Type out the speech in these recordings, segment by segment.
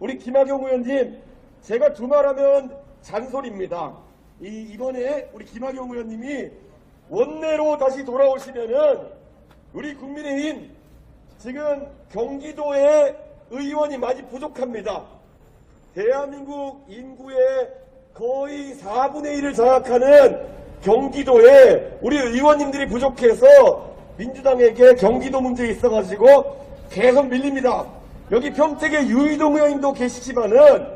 우리 김학용 의원님, 제가 두 말하면 잔소리입니다. 이, 이번에 우리 김학용 의원님이 원내로 다시 돌아오시면은 우리 국민의힘 지금 경기도에 의원이 많이 부족합니다. 대한민국 인구의 거의 4분의 1을 장악하는 경기도에 우리 의원님들이 부족해서 민주당에게 경기도 문제에 있어가지고 계속 밀립니다. 여기 평택에 유이동 의원님도 계시지만은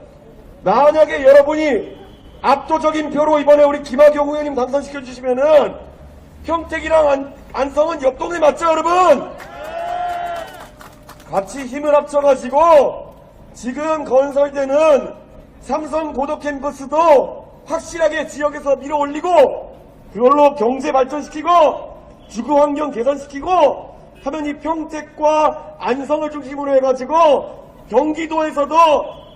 만약에 여러분이 압도적인 표로 이번에 우리 김학용 의원님 당선시켜 주시면은 평택이랑 안, 안성은 옆 동네 맞죠 여러분? 같이 힘을 합쳐가지고 지금 건설되는 삼성 고도 캠퍼스도 확실하게 지역에서 밀어 올리고 그걸로 경제 발전시키고 주거 환경 개선시키고 하면 이 평택과 안성을 중심으로 해가지고 경기도에서도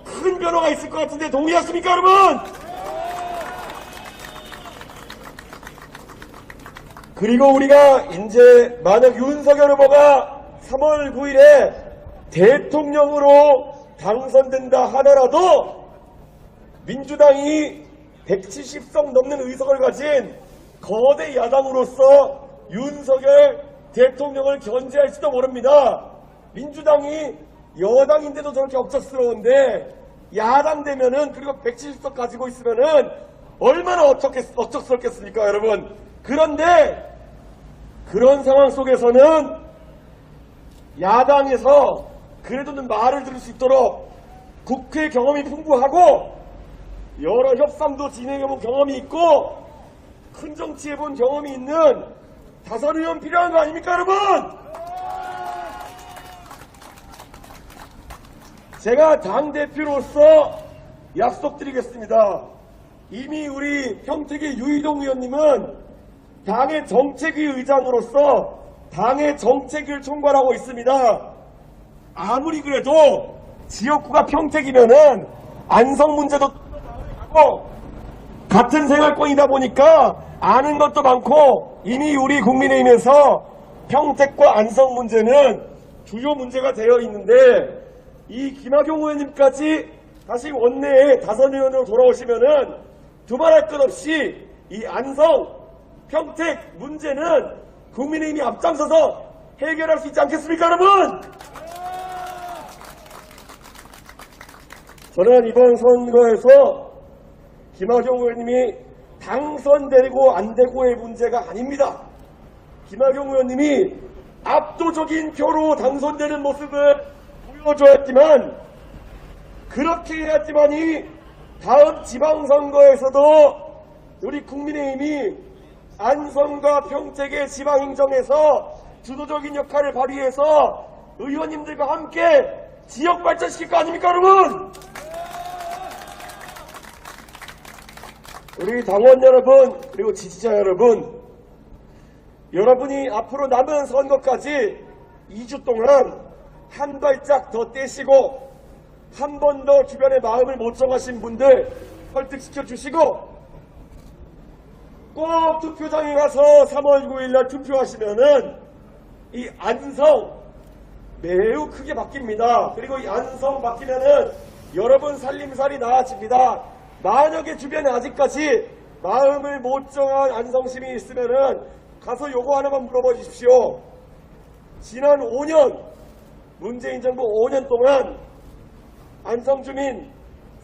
큰 변화가 있을 것 같은데 동의하십니까 여러분? 그리고 우리가 이제 만약 윤석열 후보가 3월 9일에 대통령으로 당선된다 하더라도 민주당이 170석 넘는 의석을 가진 거대 야당으로서 윤석열 대통령을 견제할지도 모릅니다. 민주당이 여당인데도 저렇게 억척스러운데 야당 되면은 그리고 170석 가지고 있으면은 얼마나 어척했, 억척스럽겠습니까 여러분 그런데 그런 상황 속에서는 야당에서 그래도는 말을 들을 수 있도록 국회 경험이 풍부하고 여러 협상도 진행해본 경험이 있고 큰 정치 해본 경험이 있는 다섯 의원 필요한 거 아닙니까 여러분? 제가 당대표로서 약속드리겠습니다. 이미 우리 평택의 유이동 의원님은 당의 정책위 의장으로서 당의 정책을 총괄하고 있습니다. 아무리 그래도 지역구가 평택이면은 안성 문제도 하고 같은 생활권이다 보니까 아는 것도 많고 이미 우리 국민의힘에서 평택과 안성 문제는 주요 문제가 되어 있는데 이 김학용 의원님까지 다시 원내에 다선 의원으로 돌아오시면은 두말할 것 없이 이 안성 평택 문제는 국민의힘이 앞장서서 해결할 수 있지 않겠습니까 여러분? 저는 이번 선거에서 김학용 의원님이 당선되고 안 되고의 문제가 아닙니다. 김학용 의원님이 압도적인 표로 당선되는 모습을 보여줘야지만 그렇게 해야지만이 다음 지방선거에서도 우리 국민의힘이 안성과 평택의 지방행정에서 주도적인 역할을 발휘해서 의원님들과 함께 지역 발전시킬 거 아닙니까 여러분? 우리 당원 여러분 그리고 지지자 여러분 여러분이 앞으로 남은 선거까지 2주 동안 한 발짝 더 떼시고 한 번 더 주변의 마음을 못 정하신 분들 설득시켜 주시고 꼭 투표장에 가서 3월 9일 날 투표하시면은 이 안성 매우 크게 바뀝니다. 그리고 이 안성 바뀌면은 여러분 살림살이 나아집니다. 만약에 주변에 아직까지 마음을 못 정한 안성 시민이 있으면은 가서 요거 하나만 물어봐 주십시오. 지난 5년 문재인 정부 5년 동안 안성 주민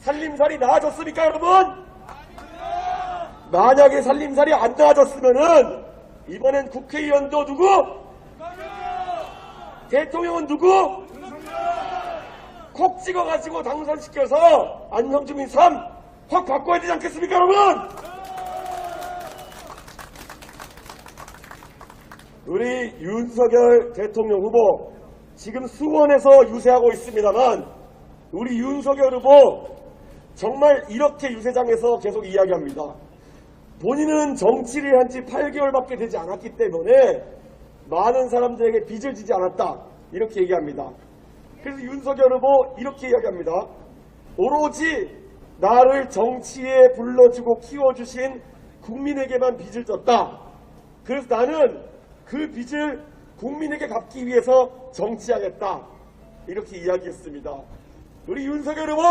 살림살이 나아졌습니까 여러분? 만약에 살림살이 안 나아졌으면은 이번엔 국회의원도 누구? 대통령은 누구? 콕 찍어가지고 당선시켜서 안성주민 3 확 바꿔야 되지 않겠습니까 여러분? 우리 윤석열 대통령 후보 지금 수원에서 유세하고 있습니다만 우리 윤석열 후보 정말 이렇게 유세장에서 계속 이야기합니다. 본인은 정치를 한 지 8개월밖에 되지 않았기 때문에 많은 사람들에게 빚을 지지 않았다. 이렇게 얘기합니다. 그래서 윤석열 후보 이렇게 이야기합니다. 오로지 나를 정치에 불러주고 키워주신 국민에게만 빚을 졌다. 그래서 나는 그 빚을 국민에게 갚기 위해서 정치하겠다. 이렇게 이야기했습니다. 우리 윤석열 후보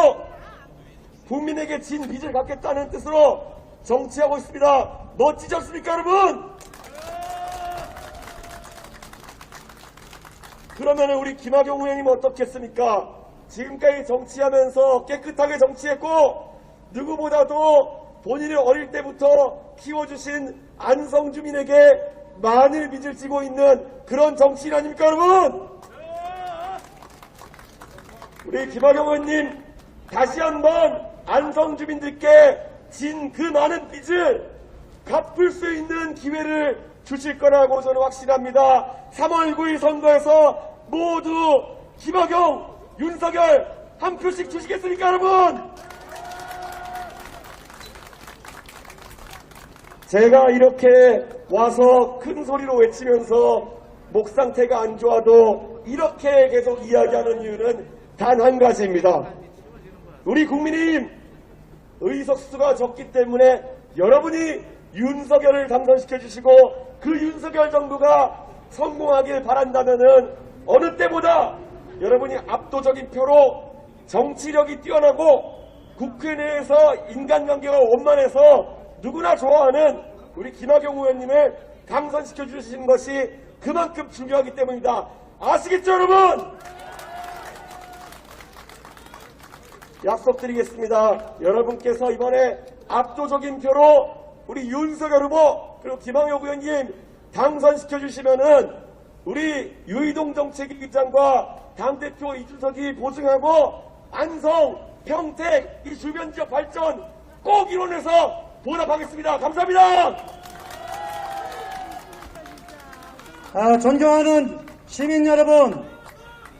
국민에게 진 빚을 갚겠다는 뜻으로 정치하고 있습니다. 멋지지 않습니까, 여러분? 그러면 우리 김학용 의원님 어떻겠습니까? 지금까지 정치하면서 깨끗하게 정치했고 누구보다도 본인을 어릴 때부터 키워주신 안성주민에게 많은 빚을 지고 있는 그런 정치인 아닙니까 여러분? 우리 김학용 의원님 다시 한번 안성주민들께 진 그 많은 빚을 갚을 수 있는 기회를 주실 거라고 저는 확신합니다. 3월 9일 선거에서 모두 김학용, 윤석열 한 표씩 주시겠습니까 여러분? 제가 이렇게 와서 큰 소리로 외치면서 목 상태가 안 좋아도 이렇게 계속 이야기하는 이유는 단 한 가지입니다. 우리 국민의힘 의석수가 적기 때문에 여러분이 윤석열을 당선시켜 주시고 그 윤석열 정부가 성공하길 바란다면은 어느 때보다 여러분이 압도적인 표로 정치력이 뛰어나고 국회 내에서 인간관계가 원만해서 누구나 좋아하는 우리 김학용 의원님을 당선시켜 주시는 것이 그만큼 중요하기 때문입니다. 아시겠죠 여러분? 약속드리겠습니다. 여러분께서 이번에 압도적인 표로 우리 윤석열 후보 그리고 김학용 의원님 당선시켜 주시면은 우리 유이동 정책위장과 당대표 이준석이 보증하고 안성, 평택 이 주변 지역 발전 꼭 이뤄내서 보답하겠습니다. 감사합니다. 아, 존경하는 시민 여러분,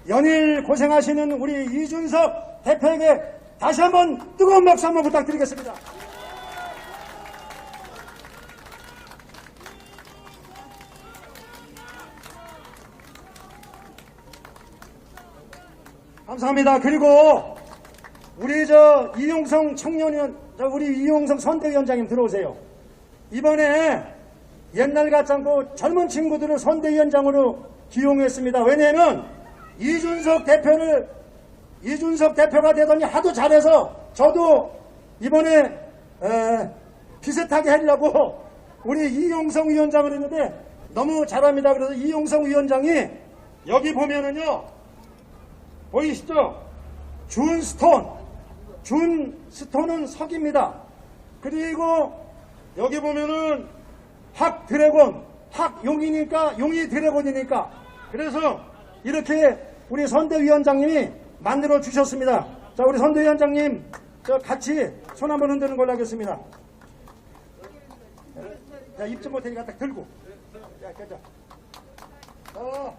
연일 고생하시는 우리 이준석 대표에게 다시 한번 뜨거운 박수 한번 부탁드리겠습니다. 감사합니다. 그리고 우리 저 이용성 청년위원, 저 우리 이용성 선대위원장님 들어오세요. 이번에 옛날 같지 않고 젊은 친구들을 선대위원장으로 기용했습니다. 왜냐하면 이준석 대표를 이준석 대표가 되더니 하도 잘해서 저도 이번에 에, 비슷하게 하려고 우리 이용성 위원장을 했는데 너무 잘합니다. 그래서 이용성 위원장이 여기 보면은요 보이시죠? 준 스톤 준 스톤은 석입니다. 그리고 여기 보면은 학그 드래곤, 학 용이니까 용이 드래곤이니까 그래서 이렇게 우리 선대위원장님이 만들어 주셨습니다. 자, 우리 선대위원장님 저 같이 손 한번 흔드는 걸로 하겠습니다. 자, 입좀 못하니까 딱 들고. 자, 가자. 자,